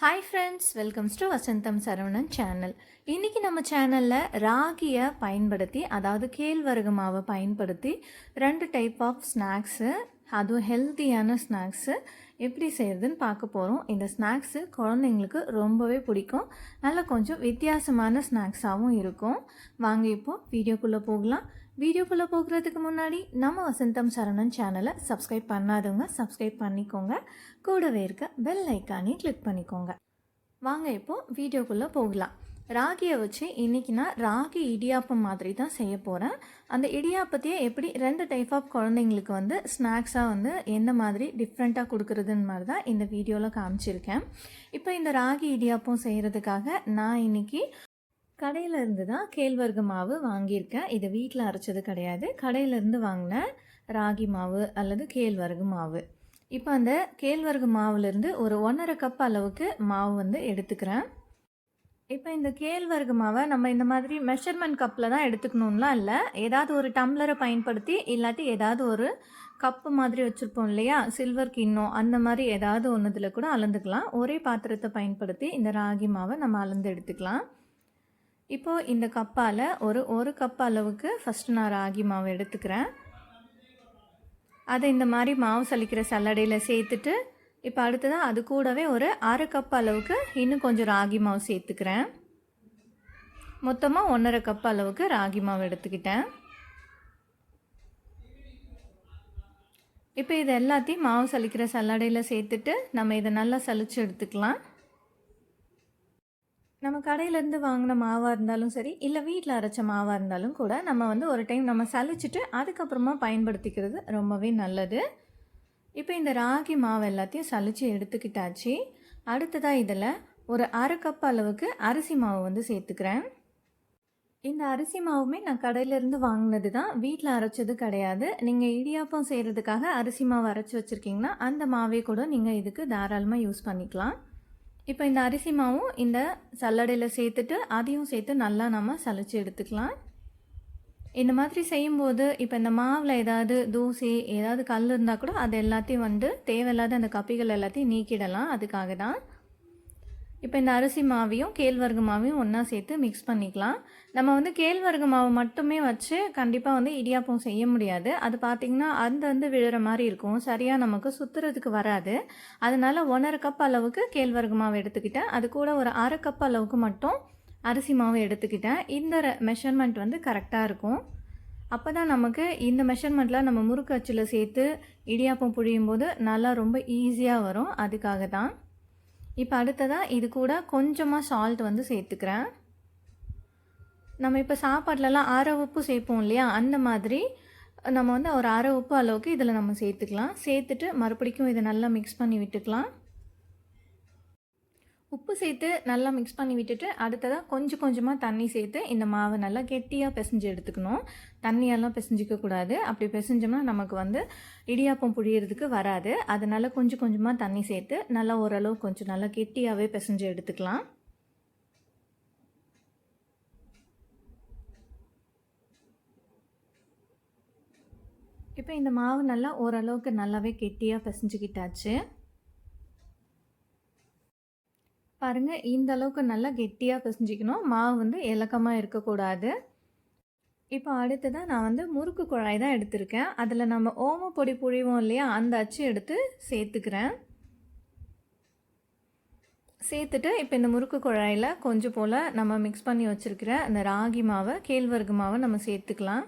Hi friends welcomes to Vasantham Saravanan channel இன்றைக்கி நம்ம சேனலில் ராகியை பயன்படுத்தி அதாவது கேழ்வரகு மாவை பயன்படுத்தி ரெண்டு டைப் ஆஃப் ஸ்நாக்ஸு அதுவும் ஹெல்த்தியான ஸ்நாக்ஸு எப்படி செய்கிறதுன்னு பார்க்க போகிறோம் இந்த ஸ்நாக்ஸு குழந்தைங்களுக்கு ரொம்பவே பிடிக்கும். நல்லா கொஞ்சம் வித்தியாசமான ஸ்நாக்ஸாகவும் இருக்கும். வாங்க இப்போது வீடியோக்குள்ளே போகலாம். வீடியோக்குள்ளே போகிறதுக்கு முன்னாடி நம்ம வசந்தம் சரணன் சேனலை சப்ஸ்கிரைப் பண்ணாதவங்க சப்ஸ்கிரைப் பண்ணிக்கோங்க. கூடவே இருக்க பெல் ஐக்கானையும் கிளிக் பண்ணிக்கோங்க. வாங்க இப்போது வீடியோக்குள்ளே போகலாம். ராகியை வச்சு இன்றைக்கி நான் ராகி இடியாப்பம் மாதிரி தான் செய்ய போகிறேன் அந்த இடியாப்பத்தையே எப்படி ரெண்டு டைப் ஆஃப் குழந்தைங்களுக்கு வந்து ஸ்நாக்ஸாக வந்து எந்த மாதிரி டிஃப்ரெண்ட்டாக கொடுக்குறதுன்னு மாதிரி தான் இந்த வீடியோவில் காமிச்சிருக்கேன். இப்போ இந்த ராகி இடியாப்பம் செய்கிறதுக்காக நான் இன்றைக்கி கடையிலேருந்து தான் கேழ்வரகு மாவு வாங்கியிருக்கேன். இது வீட்டில் அரைச்சது கிடையாது. கடையிலேருந்து வாங்கின ராகி மாவு அல்லது கேழ்வரகு மாவு. இப்போ அந்த கேழ்வரகு மாவுலேருந்து ஒரு ஒன்றரை கப் அளவுக்கு மாவு வந்து எடுத்துக்கிறேன். இப்போ இந்த கேழ்வரகு மாவை நம்ம இந்த மாதிரி மெஷர்மெண்ட் கப்பில் தான் எடுத்துக்கணும்லாம் இல்லை. ஏதாவது ஒரு டம்ளரை பயன்படுத்தி இல்லாட்டி ஏதாவது ஒரு கப்பு மாதிரி வச்சுருப்போம் இல்லையா? சில்வர் கிண்ணம் அந்த மாதிரி ஏதாவது ஒன்றுத்தில் கூட அளந்துக்கலாம். ஒரே பாத்திரத்தை பயன்படுத்தி இந்த ராகி மாவை நம்ம அளந்து எடுத்துக்கலாம். இப்போது இந்த கப்பால் ஒரு ஒரு கப் அளவுக்கு ஃபஸ்ட்டு நான் ராகி மாவு எடுத்துக்கிறேன். அதை இந்த மாதிரி மாவு சலிக்கிற சல்லடையில் சேர்த்துட்டு இப்போ அடுத்ததாக அது கூடவே ஒரு அரை கப் அளவுக்கு இன்னும் கொஞ்சம் ராகி மாவு சேர்த்துக்கிறேன். மொத்தமாக ஒன்றரை கப் அளவுக்கு ராகி மாவு எடுத்துக்கிட்டேன். இப்போ இது எல்லாத்தையும் மாவு சலிக்கிற சல்லடையில் சேர்த்துட்டு நம்ம இதை நல்லா சலித்து எடுத்துக்கலாம். நம்ம கடையிலேருந்து வாங்கின மாவாக இருந்தாலும் சரி இல்லை வீட்டில் அரைச்ச மாவாக இருந்தாலும் கூட நம்ம வந்து ஒரு டைம் நம்ம சலிச்சுட்டு அதுக்கப்புறமா பயன்படுத்திக்கிறது ரொம்பவே நல்லது. இப்போ இந்த ராகி மாவு எல்லாத்தையும் சலித்து எடுத்துக்கிட்டாச்சு. அடுத்ததாக இதில் ஒரு அரை கப் அளவுக்கு அரிசி மாவு வந்து சேர்த்துக்கிறேன். இந்த அரிசி மாவுமே நான் கடையிலேருந்து வாங்கினது தான் வீட்டில் அரைச்சது கிடையாது. நீங்கள் இடியாப்பம் செய்கிறதுக்காக அரிசி மாவு அரைச்சி வச்சுருக்கீங்கன்னா அந்த மாவே கூட நீங்கள் இதுக்கு தாராளமாக யூஸ் பண்ணிக்கலாம். இப்போ இந்த அரிசி மாவும் இந்த சல்லடையில் சேர்த்துட்டு அதையும் சேர்த்து நல்லா நம்ம சளிச்சு எடுத்துக்கலாம். இந்த மாதிரி செய்யும்போது இப்போ இந்த மாவில் ஏதாவது தூசி ஏதாவது கல் இருந்தால் கூட அது எல்லாத்தையும் வந்து தேவையில்லாத அந்த கப்பிகள் எல்லாத்தையும் நீக்கிடலாம். அதுக்காக தான் இப்போ இந்த அரிசி மாவையும் கேழ்வரகு மாவையும் ஒன்றா சேர்த்து மிக்ஸ் பண்ணிக்கலாம். நம்ம வந்து கேழ்வரகு மாவு மட்டுமே வச்சு கண்டிப்பாக வந்து இடியாப்பம் செய்ய முடியாது. அது பார்த்திங்கன்னா அந்த வந்து விழுற மாதிரி இருக்கும். சரியாக நமக்கு சுற்றுறதுக்கு வராது. அதனால் ஒன்றரை கப் அளவுக்கு கேழ்வரகு மாவு எடுத்துக்கிட்டேன். அது கூட ஒரு அரை கப் அளவுக்கு மட்டும் அரிசி மாவு எடுத்துக்கிட்டேன். இந்த மெஷர்மெண்ட் வந்து கரெக்டாக இருக்கும். அப்போ தான் நமக்கு இந்த மெஷர்மெண்ட்டில் நம்ம முறுக்கு அச்சில் சேர்த்து இடியாப்பம் புழியும் போது நல்லா ரொம்ப ஈஸியாக வரும். அதுக்காக தான் இப்போ அடுத்ததாக இது கூட கொஞ்சமாக சால்ட் வந்து சேர்த்துக்கிறேன். நம்ம இப்போ சாப்பாட்லலாம் அரை உப்பு சேர்ப்போம் இல்லையா? அந்த மாதிரி நம்ம வந்து ஒரு அரை உப்பு அளவுக்கு இதில் நம்ம சேர்த்துக்கலாம். சேர்த்துட்டு மறுபடிக்கும் இதை நல்லா மிக்ஸ் பண்ணி விட்டுக்கலாம். உப்பு சேர்த்து நல்லா மிக்ஸ் பண்ணி விட்டுட்டு அடுத்ததாக கொஞ்சம் கொஞ்சமாக தண்ணி சேர்த்து இந்த மாவை நல்லா கெட்டியாக பிசைஞ்சு எடுத்துக்கணும். தண்ணியெல்லாம் பிசைஞ்சிக்கக்கூடாது அப்படி பிசைஞ்சோம்னா நமக்கு வந்து இடியாப்பம் புழியறதுக்கு வராது. அதனால் கொஞ்சம் கொஞ்சமாக தண்ணி சேர்த்து நல்லா ஓரளவு கொஞ்சம் நல்லா கெட்டியாகவே பிசைஞ்சு எடுத்துக்கலாம். இப்போ இந்த மாவு நல்லா ஓரளவுக்கு நல்லாவே கெட்டியாக பிசைஞ்சுக்கிட்டாச்சு. பாருங்கள் இந்த அளவுக்கு நல்லா கெட்டியாக பிசைஞ்சிக்கணும். மாவு வந்து இலக்கமாக இருக்கக்கூடாது. இப்போ அடுத்ததாக நான் வந்து முறுக்கு குழாய் தான் எடுத்திருக்கேன். அதில் நம்ம ஓம பொடி புழிவோம் இல்லையா அந்த அச்சு எடுத்து சேர்த்துக்கிறேன். சேர்த்துட்டு இப்போ இந்த முறுக்கு குழாயில் கொஞ்சம் போல் நம்ம மிக்ஸ் பண்ணி வச்சுருக்கிற அந்த ராகி மாவை கேழ்வரகு மாவை நம்ம சேர்த்துக்கலாம்.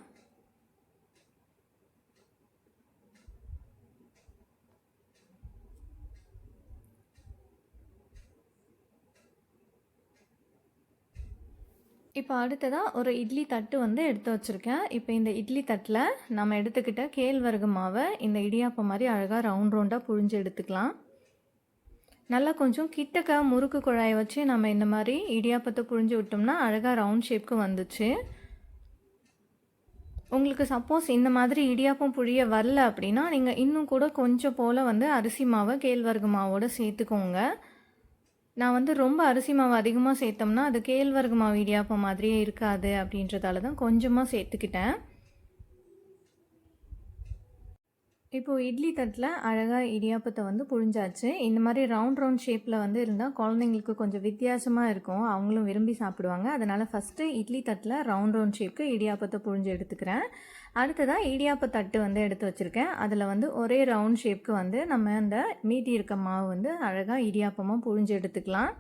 இப்போ அடுத்ததாக ஒரு இட்லி தட்டு வந்து எடுத்து வச்சுருக்கேன். இப்போ இந்த இட்லி தட்டில் நம்ம எடுத்துக்கிட்ட கேழ்வரகு மாவை இந்த இடியாப்பம் மாதிரி அழகாக ரவுண்ட் ரவுண்டாக புழிஞ்சு எடுத்துக்கலாம். நல்லா கொஞ்சம் கிட்டக்க முறுக்கு குழாயை வச்சு நம்ம இந்த மாதிரி இடியாப்பத்தை புழிஞ்சு விட்டோம்னா அழகாக ரவுண்ட் ஷேப்க்கு வந்துச்சு. உங்களுக்கு சப்போஸ் இந்த மாதிரி இடியாப்பம் புழிய வரல அப்படின்னா நீங்கள் இன்னும் கூட கொஞ்சம் போல் வந்து அரிசி மாவை கேழ்வரகு மாவோடு சேர்த்துக்கோங்க. நான் வந்து ரொம்ப அரிசி மாவு அதிகமாக சேர்த்தோம்னா அது கேழ்வரகு மாவு இடியாப்பம் மாதிரியே இருக்காது அப்படின்றதால தான் கொஞ்சமாக சேர்த்துக்கிட்டேன். இப்போது இட்லி தட்டில் அழகாக இடியாப்பத்தை வந்து புழிஞ்சாச்சு. இந்த மாதிரி ரவுண்ட் ரவுண்ட் ஷேப்பில் வந்து இருந்தால் குழந்தைங்களுக்கு கொஞ்சம் வித்தியாசமாக இருக்கும். அவங்களும் விரும்பி சாப்பிடுவாங்க. அதனால் ஃபஸ்ட்டு இட்லி தட்டில் ரவுண்ட் ரவுண்ட் ஷேப்புக்கு இடியாப்பத்தை புழிஞ்சு எடுத்துக்கிறேன். அடுத்ததாக இடியாப்ப தட்டு வந்து எடுத்து வச்சுருக்கேன். அதில் வந்து ஒரே ரவுண்ட் ஷேப்க்கு வந்து நம்ம அந்த மீதி இருக்க மாவு வந்து அழகாக இடியாப்பமாக புழிஞ்சு எடுத்துக்கலாம்.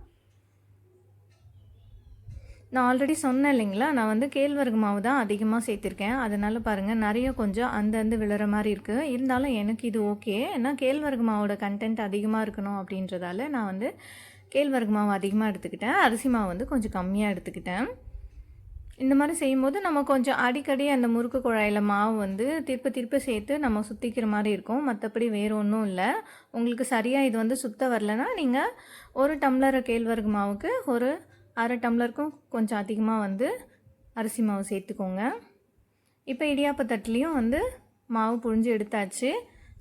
நான் ஆல்ரெடி சொன்னேன் இல்லைங்களா? நான் வந்து கேழ்வரகு மாவு தான் அதிகமாக சேர்த்துருக்கேன். அதனால் பாருங்கள் நிறைய கொஞ்சம் அந்தந்து விழுற மாதிரி இருக்குது இருந்தாலும் எனக்கு இது ஓகே ஏன்னா கேழ்வரகு மாவோட கண்டென்ட் அதிகமாக இருக்கணும் அப்படின்றதால நான் வந்து கேழ்வரகு மாவு அதிகமாக எடுத்துக்கிட்டேன். அரிசி மாவு வந்து கொஞ்சம் கம்மியாக எடுத்துக்கிட்டேன். இந்த மாதிரி செய்யும்போது நம்ம கொஞ்சம் அடிக்கடி அந்த முறுக்கு குழாயில் மாவு வந்து திருப்ப திருப்ப சேர்த்து நம்ம சுற்றிக்கிற மாதிரி இருக்கும். மற்றபடி வேறு ஒன்றும் இல்லை. உங்களுக்கு சரியாக இது வந்து சுத்த வரலன்னா நீங்கள் ஒரு டம்ளர் கேழ்வரகு மாவுக்கு ஒரு அரை டம்ளருக்கும் கொஞ்சம் அதிகமாக வந்து அரிசி மாவு சேர்த்துக்கோங்க. இப்போ இடியாப்ப தட்டுலேயும் வந்து மாவு புழிஞ்சு எடுத்தாச்சு.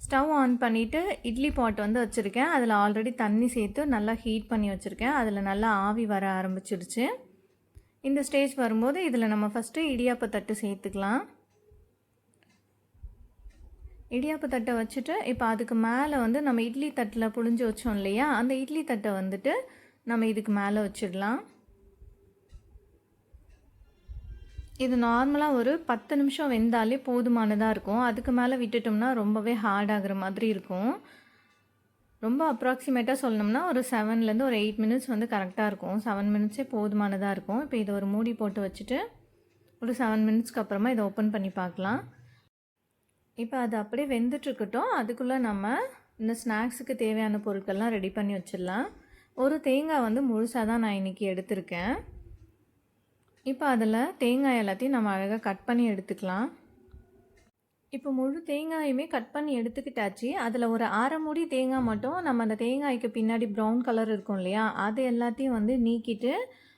ஸ்டவ் ஆன் பண்ணிவிட்டு இட்லி பாட் வந்து வச்சுருக்கேன். அதில் ஆல்ரெடி தண்ணி சேர்த்து நல்லா ஹீட் பண்ணி வச்சுருக்கேன். அதில் நல்லா ஆவி வர ஆரம்பிச்சிடுச்சு. இந்த ஸ்டேஜ் வரும்போது இதில் நம்ம ஃபஸ்ட்டு இடியாப்ப தட்டு சேர்த்துக்கலாம். இடியாப்ப தட்டை வச்சுட்டு இப்போ அதுக்கு மேலே வந்து நம்ம இட்லி தட்டில் புழிஞ்சு வச்சோம் இல்லையா அந்த இட்லி தட்டை வந்துட்டு நம்ம இதுக்கு மேலே வச்சிடலாம். இது நார்மலாக ஒரு பத்து நிமிஷம் வெந்தாலே போதுமானதாக இருக்கும். அதுக்கு மேலே விட்டுட்டோம்னா ரொம்பவே ஹார்ட் ஆகிற மாதிரி இருக்கும். ரொம்ப அப்ராக்சிமேட்டாக சொல்லணும்னா ஒரு செவன்லேருந்து ஒரு எயிட் மினிட்ஸ் வந்து கரெக்டாக இருக்கும். செவன் மினிட்ஸே போதுமானதாக இருக்கும். இப்போ இதை ஒரு மூடி போட்டு வச்சுட்டு ஒரு செவன் மினிட்ஸ்க்கு அப்புறமா இதை ஓப்பன் பண்ணி பார்க்கலாம். இப்போ அது அப்படியே வெந்துட்டுருக்கட்டும். அதுக்குள்ளே நம்ம இந்த ஸ்நாக்ஸுக்கு தேவையான பொருட்கள்லாம் ரெடி பண்ணி வச்சிடலாம். ஒரு தேங்காய் வந்து முழுசாக தான் நான் இன்றைக்கி எடுத்திருக்கேன். இப்போ அதில் தேங்காய் எல்லாத்தையும் நம்ம அழகாக கட் பண்ணி எடுத்துக்கலாம். இப்போ முழு தேங்காயுமே கட் பண்ணி எடுத்துக்கிட்டாச்சு. அதில் ஒரு அரை மூடி தேங்காய் மட்டும் நம்ம அந்த தேங்காய்க்கு பின்னாடி ப்ரௌன் கலர் இருக்கும் இல்லையா? அது எல்லாத்தையும் வந்து நீக்கிட்டு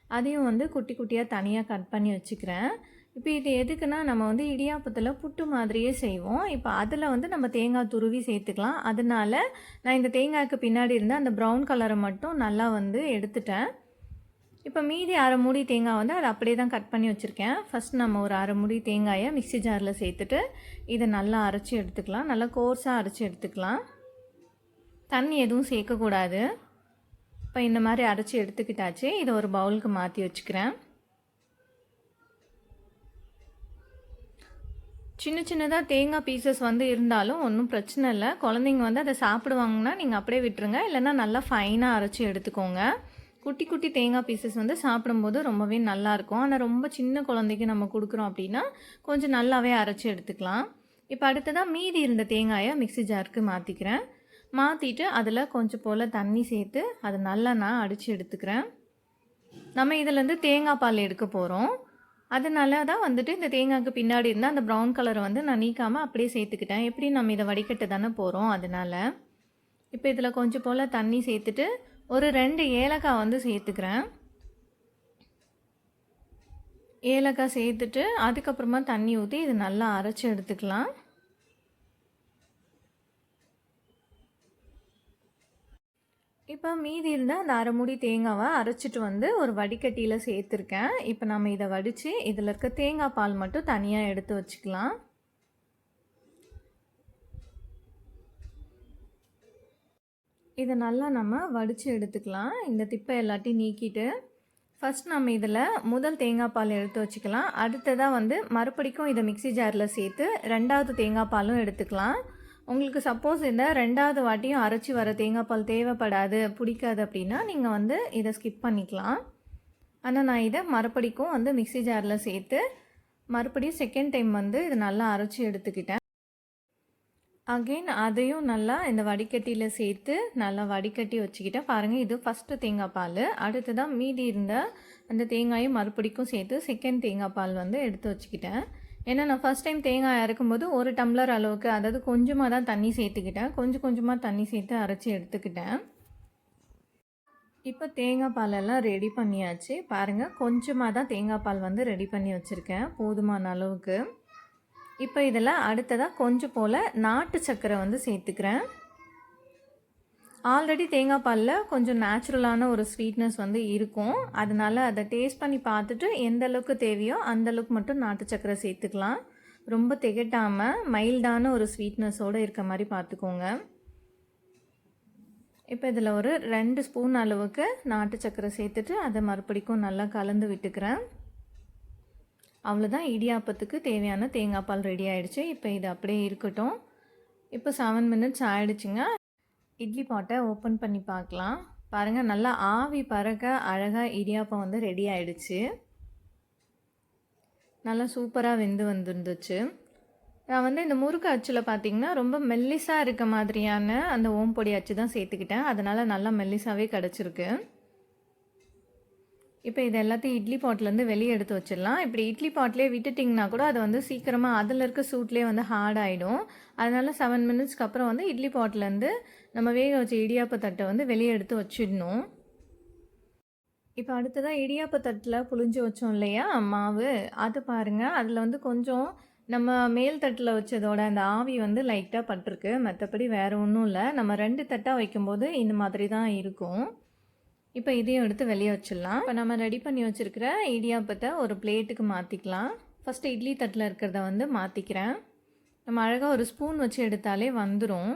அதையும் வந்து குட்டி குட்டியாக தனியாக கட் பண்ணி வச்சுக்கிறேன். இப்போ இது எதுக்குன்னா நம்ம வந்து இடியாப்பத்தில் புட்டு மாதிரியே செய்வோம். இப்போ அதில் வந்து நம்ம தேங்காய் துருவி சேர்த்துக்கலாம். அதனால நான் இந்த தேங்காய்க்கு பின்னாடி இருந்த அந்த ப்ரௌன் கலரை மட்டும் நல்லா வந்து எடுத்துட்டேன். இப்போ மீதி அரை மூடி தேங்காய் வந்து அதை அப்படியே தான் கட் பண்ணி வச்சுருக்கேன். ஃபஸ்ட் நம்ம ஒரு அரை மூடி தேங்காயை மிக்சி ஜாரில் சேர்த்துட்டு இதை நல்லா அரைச்சி எடுத்துக்கலாம். நல்லா கோர்ஸாக அரைச்சி எடுத்துக்கலாம். தண்ணி எதுவும் சேர்க்கக்கூடாது. இப்போ இந்த மாதிரி அரைச்சி எடுத்துக்கிட்டாச்சு. இதை ஒரு பவுலுக்கு மாற்றி வச்சுக்கிறேன். சின்ன சின்னதாக தேங்காய் பீசஸ் வந்து இருந்தாலும் ஒன்றும் பிரச்சனை இல்லை. குழந்தைங்க வந்து அதை சாப்பிடுவாங்கன்னா நீங்கள் அப்படியே விட்டுருங்க. இல்லைன்னா நல்லா ஃபைனாக அரைச்சி எடுத்துக்கோங்க. குட்டி குட்டி தேங்காய் பீசஸ் வந்து சாப்பிடும்போது ரொம்பவே நல்லாயிருக்கும். ஆனால் ரொம்ப சின்ன குழந்தைக்கு நம்ம கொடுக்குறோம் அப்படின்னா கொஞ்சம் நல்லாவே அரைச்சி எடுத்துக்கலாம். இப்போ அடுத்ததாக மீதி இருந்த தேங்காயை மிக்சி ஜாருக்கு மாற்றிக்கிறேன் மாற்றிட்டு அதில் கொஞ்சம் போல் தண்ணி சேர்த்து அதை நல்லா நான் அடித்து எடுத்துக்கிறேன். நம்ம இதிலேருந்து தேங்காய் பால் எடுக்க போகிறோம் அதனால தான் வந்துட்டு இந்த தேங்காய்க்கு பின்னாடி இருந்தால் அந்த ப்ரௌன் கலரை வந்து நான் நீக்காமல் அப்படியே சேர்த்துக்கிட்டேன். எப்படி நம்ம இதை வடிகட்ட தானே போகிறோம் அதனால் இப்போ இதில் கொஞ்சம் போல் தண்ணி சேர்த்துட்டு ஒரு ரெண்டு ஏலக்காய் வந்து சேர்த்துக்கிறேன். ஏலக்காய் சேர்த்துட்டு அதுக்கப்புறமா தண்ணி ஊற்றி இது நல்லா அரைச்சி எடுத்துக்கலாம். இப்போ மீதி இருந்தால் அந்த அரைமுடி தேங்காவை அரைச்சிட்டு வந்து ஒரு வடிகட்டியில் சேர்த்துருக்கேன். இப்போ நம்ம இதை வடித்து இதில் இருக்க தேங்காய் பால் மட்டும் தனியாக எடுத்து வச்சுக்கலாம். இதை நல்லா நம்ம வடித்து எடுத்துக்கலாம். இந்த திப்பை எல்லாத்தையும் நீக்கிட்டு ஃபஸ்ட் நம்ம இதில் முதல் தேங்காய் பால் எடுத்து வச்சுக்கலாம். அடுத்ததாக வந்து மறுபடிக்கும் இதை மிக்சி ஜாரில் சேர்த்து ரெண்டாவது தேங்காய் பாலும் எடுத்துக்கலாம். உங்களுக்கு சப்போஸ் இந்த ரெண்டாவது வாட்டியும் அரைச்சி வர தேங்காய் பால் தேவைப்படாது பிடிக்காது அப்படின்னா நீங்கள் வந்து இதை ஸ்கிப் பண்ணிக்கலாம். ஆனால் நான் இதை மறுபடிக்கும் வந்து மிக்சி ஜாரில் சேர்த்து மறுபடியும் செகண்ட் டைம் வந்து இதை நல்லா அரைச்சி எடுத்துக்கிட்டேன். அகெயின் அதையும் நல்லா இந்த வடிகட்டியில் சேர்த்து நல்லா வடிகட்டி வச்சுக்கிட்டேன். பாருங்கள் இது ஃபஸ்ட்டு தேங்காய் பால். அடுத்ததான் மீதி இருந்த அந்த தேங்காயும் மறுபடிக்கும் சேர்த்து செகண்ட் தேங்காய் பால் வந்து எடுத்து வச்சுக்கிட்டேன். ஏன்னா நான் ஃபஸ்ட் டைம் தேங்காய் அரைக்கும்போது ஒரு டம்ளர் அளவுக்கு அதாவது கொஞ்சமாக தான் தண்ணி சேர்த்துக்கிட்டேன். கொஞ்சம் கொஞ்சமாக தண்ணி சேர்த்து அரைச்சி எடுத்துக்கிட்டேன். இப்போ தேங்காய் பாலெல்லாம் ரெடி பண்ணியாச்சு. பாருங்கள் கொஞ்சமாக தான் தேங்காய் பால் வந்து ரெடி பண்ணி வச்சுருக்கேன். போதுமான அளவுக்கு. இப்போ இதில் அடுத்ததாக கொஞ்சம் போல் நாட்டு சர்க்கரை வந்து சேர்த்துக்கிறேன். ஆல்ரெடி தேங்காய் பாலில் கொஞ்சம் நேச்சுரலான ஒரு ஸ்வீட்னஸ் வந்து இருக்கும். அதனால் அதை டேஸ்ட் பண்ணி பார்த்துட்டு எந்த அளவுக்கு தேவையோ அந்த அளவுக்கு மட்டும் நாட்டு சர்க்கரை சேர்த்துக்கலாம். ரொம்ப திகட்டாமல் மைல்டான ஒரு ஸ்வீட்னஸோடு இருக்க மாதிரி பார்த்துக்கோங்க. இப்போ இதில் ஒரு ரெண்டு ஸ்பூன் அளவுக்கு நாட்டு சர்க்கரை சேர்த்துட்டு அதை மறுபடிக்கும் நல்லா கலந்து விட்டுக்கிறேன். அவ்வளோதான் இடியாப்பத்துக்கு தேவையான தேங்காய் பால் ரெடி ஆகிடுச்சு இப்போ இது அப்படியே இருக்கட்டும். இப்போ செவன் மினிட்ஸ் ஆகிடுச்சுங்க இட்லி பாட்டை ஓப்பன் பண்ணி பார்க்கலாம். பாருங்கள் நல்லா ஆவி பறக்க அழகாக இடியாப்பம் வந்து ரெடி ஆகிடுச்சு நல்லா சூப்பராக வெந்து வந்துருந்துச்சு. நான் வந்து இந்த முறுக்கு அச்சில் பார்த்தீங்கன்னா ரொம்ப மெல்லிஸாக இருக்க மாதிரியான அந்த ஓம்பொடி அச்சு தான் சேர்த்துக்கிட்டேன். அதனால் நல்லா மெல்லிஸாகவே கிடச்சிருக்கு. இப்போ இது எல்லாத்தையும் இட்லி பாட்லேருந்து வெளியே எடுத்து வச்சிடலாம். இப்படி இட்லி பாட்லேயே விட்டுட்டிங்கன்னா கூட அது வந்து சீக்கிரமாக அதில் இருக்க சூட்லேயே வந்து ஹார்ட் ஆகிடும் அதனால் செவன் மினிட்ஸ்க்கு அப்புறம் வந்து இட்லி பாட்லேருந்து நம்ம வேக வச்ச இடியாப்ப தட்டை வந்து வெளியே எடுத்து வச்சிடணும். இப்போ அடுத்ததாக இடியாப்ப தட்டில் புளிஞ்சு வச்சோம் இல்லையா? மாவு. அது பாருங்கள் அதில் வந்து கொஞ்சம் நம்ம மேல் தட்டில் வச்சதோட அந்த ஆவி வந்து லைட்டாக பட்டிருக்கு. மற்றபடி வேறு ஒன்றும் இல்லை. நம்ம ரெண்டு தட்டாக வைக்கும்போது இந்த மாதிரி தான் இருக்கும். இப்போ இதையும் எடுத்து வெளியே வச்சிடலாம். இப்போ நம்ம ரெடி பண்ணி வச்சுருக்கிற இடியாப்பத்தை ஒரு பிளேட்டுக்கு மாற்றிக்கலாம் ஃபஸ்ட்டு இட்லி தட்டில் இருக்கிறத வந்து மாற்றிக்கிறேன் நம்ம அழகாக ஒரு ஸ்பூன் வச்சு எடுத்தாலே வந்துடும்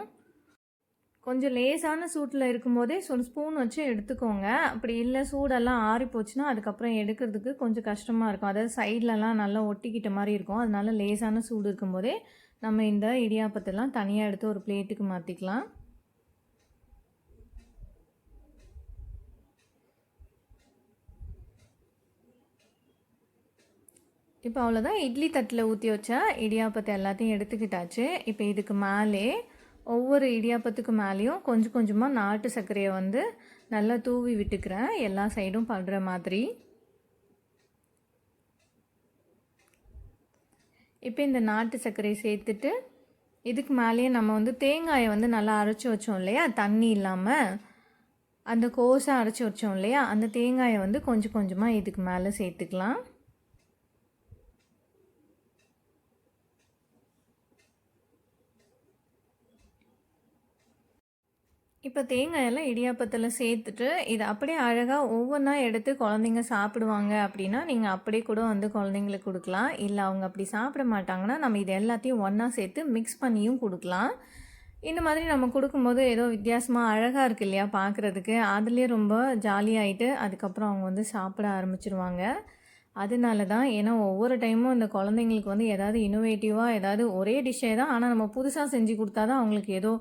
கொஞ்சம் லேசான சூட்டில் இருக்கும்போதே ஒரு ஸ்பூன் வச்சு எடுத்துக்கோங்க. அப்படி இல்லை சூடெல்லாம் ஆறி போச்சுன்னா அதுக்கப்புறம் எடுக்கிறதுக்கு கொஞ்சம் கஷ்டமாக இருக்கும். அதாவது சைட்லலாம் நல்லா ஒட்டிக்கிட்ட மாதிரி இருக்கும். அதனால லேசான சூடு இருக்கும்போதே நம்ம இந்த இடியாப்பத்தெல்லாம் தனியாக எடுத்து ஒரு பிளேட்டுக்கு மாற்றிக்கலாம் இப்போ அவ்வளோதான் இட்லி தட்டில் ஊற்றி வச்சா இடியாப்பத்தை எல்லாத்தையும் எடுத்துக்கிட்டாச்சு. இப்போ இதுக்கு மேலே ஒவ்வொரு இடியாப்பத்துக்கு மேலேயும் கொஞ்சம் கொஞ்சமாக நாட்டு சர்க்கரையை வந்து நல்லா தூவி விட்டுக்கிறேன். எல்லா சைடும் படுற மாதிரி. இப்போ இந்த நாட்டு சர்க்கரையை சேர்த்துட்டு இதுக்கு மேலேயே நம்ம வந்து தேங்காயை வந்து நல்லா அரைச்சி வச்சோம் இல்லையா? தண்ணி இல்லாமல் அந்த கோஸை அரைச்சி வச்சோம் இல்லையா? அந்த தேங்காயை வந்து கொஞ்சம் கொஞ்சமாக இதுக்கு மேலே சேர்த்துக்கலாம். இப்போ தேங்காயெல்லாம் இடியாப்பத்தில் சேர்த்துட்டு இதை அப்படியே அழகாக ஒவ்வொன்றா எடுத்து குழந்தைங்க சாப்பிடுவாங்க அப்படின்னா நீங்கள் அப்படியே கூட வந்து குழந்தைங்களுக்கு கொடுக்கலாம். இல்லை அவங்க அப்படி சாப்பிட மாட்டாங்கன்னா நம்ம இது எல்லாத்தையும் ஒன்றா சேர்த்து மிக்ஸ் பண்ணியும் கொடுக்கலாம். இந்த மாதிரி நம்ம கொடுக்கும்போது ஏதோ வித்தியாசமாக அழகாக இருக்குது இல்லையா பார்க்குறதுக்கு அதுலேயே ரொம்ப ஜாலியாகிட்டு அதுக்கப்புறம் அவங்க வந்து சாப்பிட ஆரம்பிச்சிருவாங்க. அதனால தான் ஏன்னா ஒவ்வொரு டைமும் இந்த குழந்தைங்களுக்கு வந்து ஏதாவது இனோவேட்டிவாக ஏதாவது ஒரே டிஷ்ஷே தான் ஆனால் நம்ம புதுசாக செஞ்சு கொடுத்தா தான் அவங்களுக்கு ஏதோ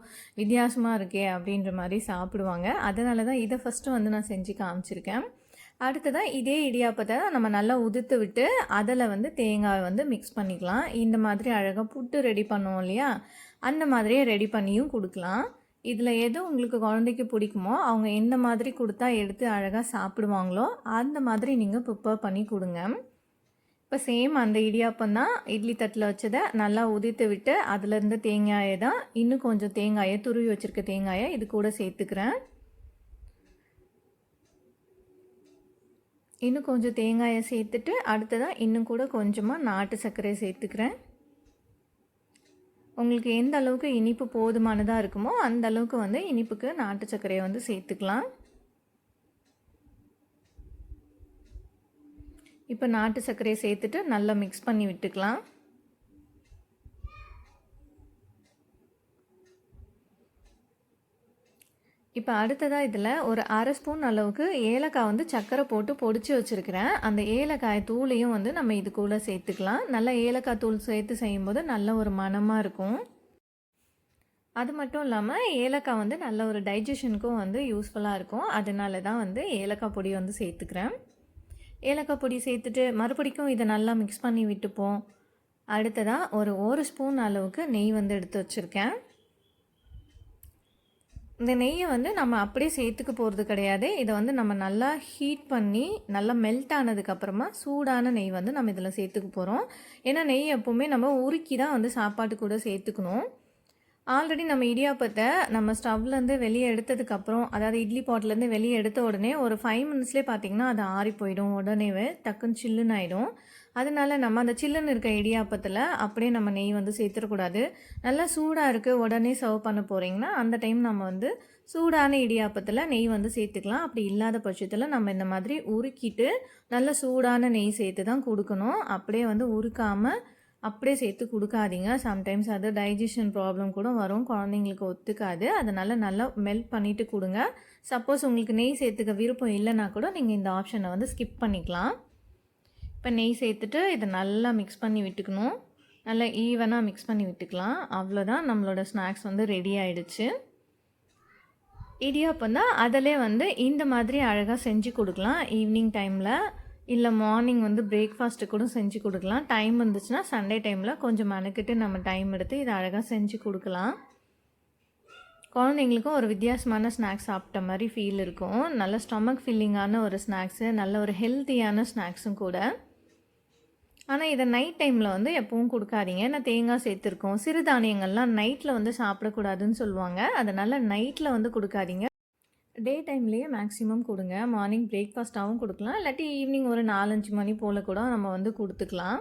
வித்தியாசமாக இருக்கே அப்படின்ற மாதிரி சாப்பிடுவாங்க. அதனால தான் இதை ஃபஸ்ட்டு வந்து நான் செஞ்சு காமிச்சிருக்கேன். அடுத்ததாக இதே இடியாப்பத்தை நம்ம நல்லா உதுத்து விட்டு அதில் வந்து தேங்காய் வந்து மிக்ஸ் பண்ணிக்கலாம். இந்த மாதிரி அழகாக புட்டு ரெடி பண்ணுவோம் இல்லையா? அந்த மாதிரியே ரெடி பண்ணியும் கொடுக்கலாம். இதில் எது உங்களுக்கு குழந்தைக்கு பிடிக்குமோ அவங்க எந்த மாதிரி கொடுத்தா எடுத்து அழகாக சாப்பிடுவாங்களோ அந்த மாதிரி நீங்கள் ப்ரிப்பேர் பண்ணி கொடுங்க. இப்போ சேம் அந்த இடியாப்பம் தான். இட்லி தட்டில் வச்சதை நல்லா உதித்து விட்டு அதுலேருந்து தேங்காயை தான் இன்னும் கொஞ்சம் தேங்காயை துருவி வச்சுருக்க தேங்காயை இது கூட சேர்த்துக்கிறேன். இன்னும் கொஞ்சம் தேங்காயை சேர்த்துட்டு அடுத்ததாக இன்னும் கூட கொஞ்சமாக நாட்டு சர்க்கரையை சேர்த்துக்கிறேன். உங்களுக்கு எந்த அளவுக்கு இனிப்பு போதுமானதாக இருக்குமோ அந்த அளவுக்கு வந்து இனிப்புக்கு நாட்டு சர்க்கரையை வந்து சேர்த்துக்கலாம். இப்போ நாட்டு சர்க்கரையை சேர்த்துட்டு நல்லா மிக்ஸ் பண்ணி விட்டுக்கலாம். இப்போ அடுத்ததாக இதில் ஒரு அரை ஸ்பூன் அளவுக்கு ஏலக்காய் வந்து சர்க்கரை போட்டு பொடிச்சு வச்சுருக்கிறேன். அந்த ஏலக்காய் தூளையும் வந்து நம்ம இது கூட சேர்த்துக்கலாம். நல்லா ஏலக்காய் தூள் சேர்த்து செய்யும்போது நல்ல ஒரு மனமாக இருக்கும். அது மட்டும் இல்லாமல் ஏலக்காய் வந்து நல்ல ஒரு டைஜஷனுக்கும் வந்து யூஸ்ஃபுல்லாக இருக்கும். அதனால தான் வந்து ஏலக்காய் பொடி வந்து சேர்த்துக்கிறேன். ஏலக்காய் பொடி சேர்த்துட்டு மறுபடிக்கும் இதை நல்லா மிக்ஸ் பண்ணி விட்டுப்போம். அடுத்ததாக ஒரு ஒரு ஸ்பூன் அளவுக்கு நெய் வந்து எடுத்து வச்சுருக்கேன். இந்த நெய்யை வந்து நம்ம அப்படியே சேர்த்துக்க போகிறது கிடையாது. இதை வந்து நம்ம நல்லா ஹீட் பண்ணி நல்லா மெல்ட் ஆனதுக்கப்புறமா சூடான நெய் வந்து நம்ம இதில் சேர்த்துக்க போகிறோம் ஏன்னா நெய் எப்போவுமே நம்ம உருக்கி தான் வந்து சாப்பாட்டு கூட சேர்த்துக்கணும். ஆல்ரெடி நம்ம இடியாப்பத்தை நம்ம ஸ்டவ்லேருந்து வெளியே எடுத்ததுக்கப்புறம் அதாவது இட்லி பாட்டிலேருந்து வெளியே எடுத்த உடனே ஒரு ஃபைவ் மினிட்ஸ்லேயே பார்த்திங்கன்னா அது ஆறி போயிடும். உடனேவே டக்குன்னு சில்லுன்னு ஆகிடும் அதனால நம்ம அந்த சில்லுன்னு இருக்க இடியாப்பத்தில் அப்படியே நம்ம நெய் வந்து சேர்த்துடக்கூடாது. நல்லா சூடாக இருக்குது உடனே சர்வ் பண்ண போகிறீங்கன்னா அந்த டைம் நம்ம வந்து சூடான இடியாப்பத்தில் நெய் வந்து சேர்த்துக்கலாம். அப்படி இல்லாத பட்சத்தில் நம்ம இந்த மாதிரி உருக்கிட்டு நல்ல சூடான நெய் சேர்த்து தான் கொடுக்கணும். அப்படியே வந்து உருக்காமல் அப்படியே சேர்த்து கொடுக்காதீங்க. சம்டைம்ஸ் அது டைஜஷன் ப்ராப்ளம் கூட வரும். குழந்தைங்களுக்கு ஒத்துக்காது. அதனால் நல்லா மெல்ட் பண்ணிவிட்டு கொடுங்க. சப்போஸ் உங்களுக்கு நெய் சேர்த்துக்க விருப்பம் இல்லைன்னா கூட நீங்கள் இந்த ஆப்ஷனை வந்து ஸ்கிப் பண்ணிக்கலாம். இப்போ நெய் சேர்த்துட்டு இதை நல்லா மிக்ஸ் பண்ணி விட்டுக்கணும். நல்லா ஈவனாக மிக்ஸ் பண்ணி விட்டுக்கலாம். அவ்வளோதான் நம்மளோட ஸ்நாக்ஸ் வந்து ரெடி ஆகிடுச்சு இடியாப்பம் தான் அதிலே வந்து இந்த மாதிரி அழகாக செஞ்சு கொடுக்கலாம். ஈவினிங் டைமில் இல்லை மார்னிங் வந்து பிரேக்ஃபாஸ்ட்டு கூட செஞ்சு கொடுக்கலாம். டைம் இருந்துச்சுன்னா சண்டே டைமில் கொஞ்சம் மெனக்கிட்டு நம்ம டைம் எடுத்து இதை அழகாக செஞ்சு கொடுக்கலாம். குழந்தைங்களுக்கும் ஒரு வித்தியாசமான ஸ்நாக்ஸ் சாப்பிட்ட மாதிரி ஃபீல் இருக்கும். நல்ல ஸ்டொமக் ஃபில்லிங்கான ஒரு ஸ்நாக்ஸு நல்ல ஒரு ஹெல்த்தியான ஸ்நாக்ஸும் கூட. ஆனால் இதை நைட் டைமில் வந்து எப்பவும் கொடுக்காதீங்க. ஏன்னா தேங்காய் சேர்த்துருக்கோம். சிறுதானியங்கள்லாம் நைட்டில் வந்து சாப்பிடக்கூடாதுன்னு சொல்லுவாங்க. அதனால் நைட்டில் வந்து கொடுக்காதீங்க. டே டைம்லேயே மேக்ஸிமம் கொடுங்க. மார்னிங் பிரேக்ஃபாஸ்ட்டாகவும் கொடுக்கலாம். இல்லாட்டி ஈவினிங் ஒரு நாலஞ்சு மணி போல் கூட நம்ம வந்து கொடுத்துக்கலாம்.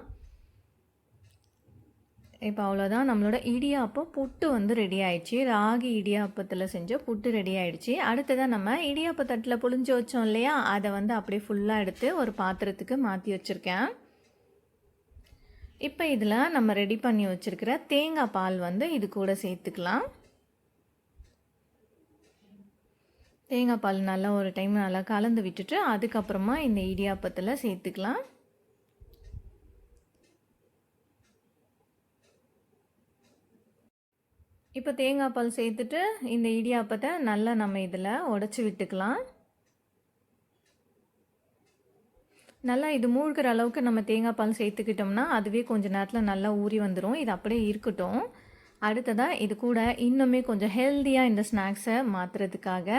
இப்போ அவ்வளோதான் நம்மளோட இடியாப்பம் புட்டு வந்து ரெடி ஆயிடுச்சு. ராகி இடியாப்பத்தில் செஞ்ச புட்டு ரெடி ஆயிடுச்சு. அடுத்ததாக நம்ம இடியாப்ப தட்டில் புளிஞ்சு வச்சோம் இல்லையா? அதை வந்து அப்படியே ஃபுல்லாக எடுத்து ஒரு பாத்திரத்துக்கு மாற்றி வச்சுருக்கேன். இப்போ இதில் நம்ம ரெடி பண்ணி வச்சுருக்கிற தேங்காய் பால் வந்து இது கூட சேர்த்துக்கலாம். தேங்காய் பால் நல்லா ஒரு டைம் நல்லா கலந்து விட்டுட்டு அதுக்கப்புறமா இந்த இடியாப்பத்தில் சேர்த்துக்கலாம். இப்போ தேங்காய் பால் சேர்த்துட்டு இந்த இடியாப்பத்தை நல்லா நம்ம இதில் உடச்சி விட்டுக்கலாம். நல்லா இது மூழ்கிற அளவுக்கு நம்ம தேங்காய் பால் சேர்த்துக்கிட்டோம்னா அதுவே கொஞ்சம் நேரத்தில் நல்லா ஊறி வந்துடும் இது அப்படியே இருக்கட்டும். அடுத்ததாக இது கூட இன்னுமே கொஞ்சம் ஹெல்த்தியாக இந்த ஸ்நாக்ஸை மாற்றுறதுக்காக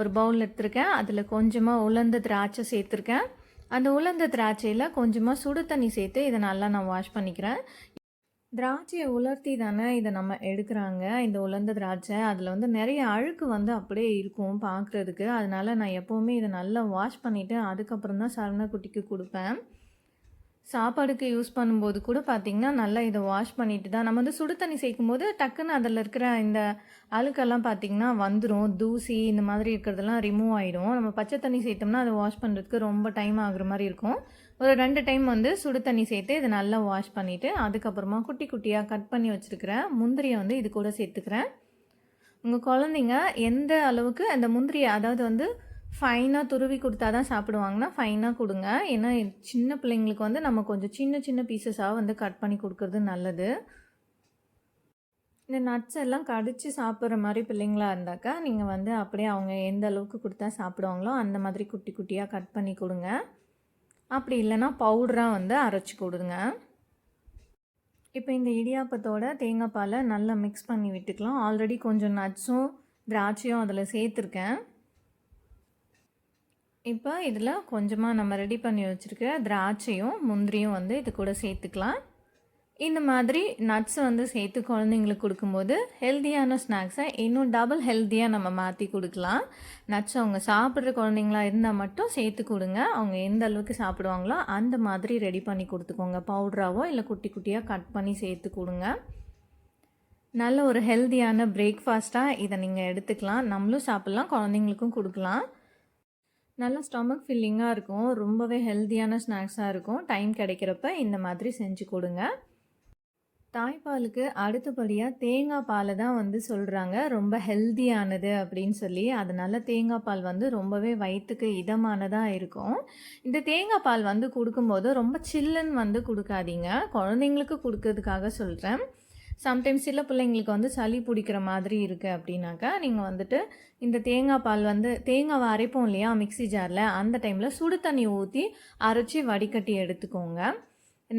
ஒரு பவுல் எடுத்திருக்கேன். அதில் கொஞ்சமாக உலர்ந்த திராட்சை சேர்த்துருக்கேன். அந்த உலர்ந்த திராட்சையில் கொஞ்சமாக சுடு தண்ணி சேர்த்து இதை நல்லா நான் வாஷ் பண்ணிக்கிறேன். திராட்சையை உலர்த்தி தானே இதை நம்ம எடுக்கிறாங்க? இந்த உலர்ந்த திராட்சை அதில் வந்து நிறைய அழுக்கு வந்து அப்படியே இருக்கும் பார்க்குறதுக்கு அதனால் நான் எப்போவுமே இதை நல்லா வாஷ் பண்ணிவிட்டு அதுக்கப்புறம் தான் சரணக்குட்டிக்கு கொடுப்பேன். சாப்பாடுக்கு யூஸ் பண்ணும்போது கூட பார்த்திங்கன்னா நல்லா இதை வாஷ் பண்ணிட்டு தான் நம்ம வந்து சுடு தண்ணி சேர்க்கும் போது டக்குன்னு அதில் இருக்கிற இந்த அழுக்கெல்லாம் பார்த்திங்கன்னா வந்துடும் தூசி இந்த மாதிரி இருக்கிறதெல்லாம் ரிமூவ் ஆகிடும் நம்ம பச்சை தண்ணி சேர்த்தோம்னா அதை வாஷ் பண்ணுறதுக்கு ரொம்ப டைம் ஆகுற மாதிரி இருக்கும். ஒரு ரெண்டு டைம் வந்து சுடு தண்ணி சேர்த்து இதை நல்லா வாஷ் பண்ணிவிட்டு அதுக்கப்புறமா குட்டி குட்டியாக கட் பண்ணி வச்சுருக்கிறேன் முந்திரியை வந்து இது கூட சேர்த்துக்கிறேன். உங்கள் குழந்தைங்க எந்த அளவுக்கு அந்த முந்திரியை அதாவது வந்து ஃபைனாக துருவி கொடுத்தா தான் சாப்பிடுவாங்கன்னா ஃபைனாக கொடுங்க. ஏன்னா சின்ன பிள்ளைங்களுக்கு வந்து நம்ம கொஞ்சம் சின்ன சின்ன பீசஸாக வந்து கட் பண்ணி கொடுக்குறது நல்லது. இந்த நட்ஸ் எல்லாம் கடித்து சாப்பிட்ற மாதிரி பிள்ளைங்களா இருந்தாக்கா நீங்கள் வந்து அப்படியே அவங்க எந்த அளவுக்கு கொடுத்தா சாப்பிடுவாங்களோ அந்த மாதிரி குட்டி குட்டியாக கட் பண்ணி கொடுங்க. அப்படி இல்லைன்னா பவுடராக வந்து அரைச்சி கொடுங்க இப்போ இந்த இடியாப்பத்தோட தேங்காய் பாலை நல்லா மிக்ஸ் பண்ணி விட்டுக்கலாம். ஆல்ரெடி கொஞ்சம் நட்ஸும் திராட்சையும் அதில் சேர்த்துருக்கேன். இப்போ இதில் கொஞ்சமாக நம்ம ரெடி பண்ணி வச்சுருக்க திராட்சையும் முந்திரியும் வந்து இது கூட சேர்த்துக்கலாம். இந்த மாதிரி நட்ஸ் வந்து சேர்த்து குழந்தைங்களுக்கு கொடுக்கும்போது ஹெல்த்தியான ஸ்நாக்ஸை இன்னும் டபுள் ஹெல்த்தியாக நம்ம மாற்றி கொடுக்கலாம். நட்ஸ் அவங்க சாப்பிட்ற குழந்தைங்களா இருந்தால் மட்டும் சேர்த்து கொடுங்க. அவங்க எந்த அளவுக்கு சாப்பிடுவாங்களோ அந்த மாதிரி ரெடி பண்ணி கொடுத்துக்கோங்க. பவுட்ராவோ இல்லை குட்டி குட்டியாக கட் பண்ணி சேர்த்து கொடுங்க. நல்ல ஒரு ஹெல்த்தியான பிரேக்ஃபாஸ்ட்டாக இதை நீங்கள் எடுத்துக்கலாம். நம்மளும் சாப்பிட்லாம் குழந்தைங்களுக்கும் கொடுக்கலாம். நல்ல ஸ்டொமக் ஃபில்லிங்காக இருக்கும். ரொம்பவே ஹெல்த்தியான ஸ்நாக்ஸாக இருக்கும். டைம் கிடைக்கிறப்ப இந்த மாதிரி செஞ்சு கொடுங்க. தாய்ப்பாலுக்கு அடுத்தபடியாக தேங்காய் பாலை தான் வந்து சொல்கிறாங்க ரொம்ப ஹெல்த்தியானது அப்படின்னு சொல்லி. அதனால் தேங்காய் பால் வந்து ரொம்பவே வயிற்றுக்கு இதமானதாக இருக்கும். இந்த தேங்காய் பால் வந்து கொடுக்கும்போது ரொம்ப சில்லுன்னு வந்து கொடுக்காதீங்க. குழந்தைங்களுக்கு கொடுக்கறதுக்காக சொல்கிறேன் சம்டைம்ஸ் சில பிள்ளைங்களுக்கு வந்து சளி பிடிக்கிற மாதிரி இருக்குது அப்படின்னாக்கா நீங்கள் வந்துட்டு இந்த தேங்காய் பால் வந்து தேங்காவை அரைப்போம் இல்லையா மிக்சி ஜாரில் அந்த டைமில் சுடு தண்ணி ஊற்றி அரைச்சி வடிகட்டி எடுத்துக்கோங்க.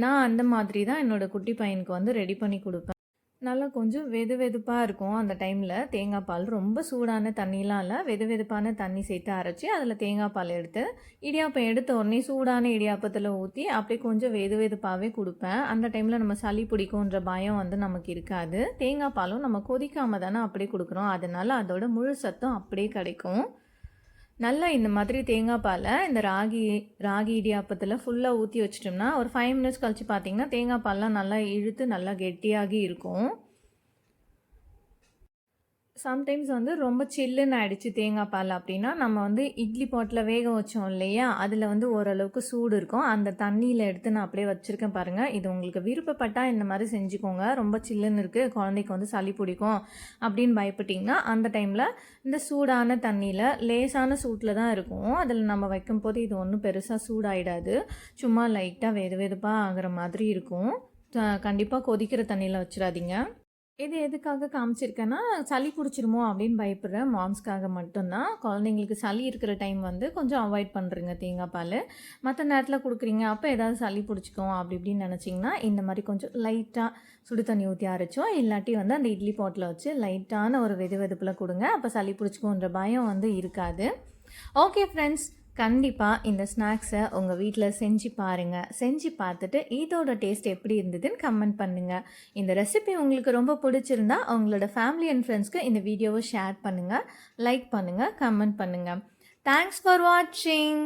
நான் அந்த மாதிரி தான் என்னோடய குட்டி பையனுக்கு வந்து ரெடி பண்ணி கொடுப்பேன். நல்லா கொஞ்சம் வெது வெதுப்பாக இருக்கும் அந்த டைமில் தேங்காய் பால் ரொம்ப சூடான தண்ணிலாம் இல்லை. வெது வெதுப்பான தண்ணி சேர்த்து அரைச்சி அதில் தேங்காய் பால் எடுத்து இடியாப்பம் எடுத்த உடனே சூடான இடியாப்பத்தில் ஊற்றி அப்படியே கொஞ்சம் வெது வெதுப்பாகவே கொடுப்பேன். அந்த டைமில் நம்ம சளி பிடிக்குன்ற பயம் வந்து நமக்கு இருக்காது. தேங்காய் பாலும் நம்ம கொதிக்காமல் தானே அப்படியே கொடுக்குறோம். அதனால் அதோட முழு சத்தம் அப்படியே கிடைக்கும். நல்லா இந்த மாதிரி தேங்காய் பாலை இந்த ராகி ராகி இடியாப்பத்தில் ஃபுல்லாக ஊற்றி வச்சிட்டோம்னா ஒரு ஃபைவ் மினிட்ஸ் கழித்து பார்த்தீங்கன்னா தேங்காய் பால்லாம் நல்லா இழுத்து நல்லா கெட்டியாகி இருக்கும். சம்டைம்ஸ் வந்து ரொம்ப சில்லுன்னு ஆயிடுச்சு தேங்காய் பால் அப்படின்னா நம்ம வந்து இட்லி பாட்டில் வேக வச்சோம் இல்லையா? அதில் வந்து ஓரளவுக்கு சூடு இருக்கும். அந்த தண்ணியில் எடுத்து நான் அப்படியே வச்சுருக்கேன் பாருங்கள் இது உங்களுக்கு விருப்பப்பட்டால் இந்த மாதிரி செஞ்சுக்கோங்க. ரொம்ப சில்லுன்னு இருக்குது குழந்தைக்கு வந்து சளி பிடிக்கும் அப்படின்னு பயப்பட்டிங்கன்னா அந்த டைமில் இந்த சூடான தண்ணியில் லேசான சூட்டில் தான் இருக்கும். அதில் நம்ம வைக்கும் போது இது ஒன்றும் பெருசாக சூடாயிடாது. சும்மா லைட்டாக வெது வெதுப்பாக ஆகிற மாதிரி இருக்கும். கண்டிப்பாக கொதிக்கிற தண்ணியில் வச்சிடாதீங்க. இது எதுக்காக காமிச்சிருக்கேன்னா சளி பிடிச்சிருமோ அப்படின்னு பயப்படுற மாம்ஸ்க்காக மட்டும்தான். குழந்தைங்களுக்கு சளி இருக்கிற டைம் வந்து கொஞ்சம் அவாய்ட் பண்ணுறங்க தேங்காய் பால். மற்ற நேரத்தில் கொடுக்குறீங்க அப்போ ஏதாவது சளி பிடிச்சிக்கும் அப்படி இப்படின்னு நினச்சிங்கன்னா இந்த மாதிரி கொஞ்சம் லைட்டாக சுடு தண்ணி ஊற்றி அரைச்சோ இல்லாட்டி வந்து அந்த இட்லி பாட்டில் வச்சு லைட்டான ஒரு வெது வெதுப்பில் கொடுங்க. அப்போ சளி பிடிச்சிக்கும்ன்ற பயம் வந்து இருக்காது. ஓகே ஃப்ரெண்ட்ஸ் கண்டிப்பாக இந்த ஸ்நாக்ஸை உங்கள் வீட்டில் செஞ்சு பாருங்கள் செஞ்சு பார்த்துட்டு இதோட டேஸ்ட் எப்படி இருந்ததுன்னு கமெண்ட் பண்ணுங்கள் இந்த ரெசிபி உங்களுக்கு ரொம்ப பிடிச்சிருந்தா உங்களோட ஃபேமிலி அண்ட் ஃப்ரெண்ட்ஸ்க்கு இந்த வீடியோவை ஷேர் பண்ணுங்கள் லைக் பண்ணுங்கள் கமெண்ட் பண்ணுங்கள் தேங்க்ஸ் ஃபார் வாட்சிங்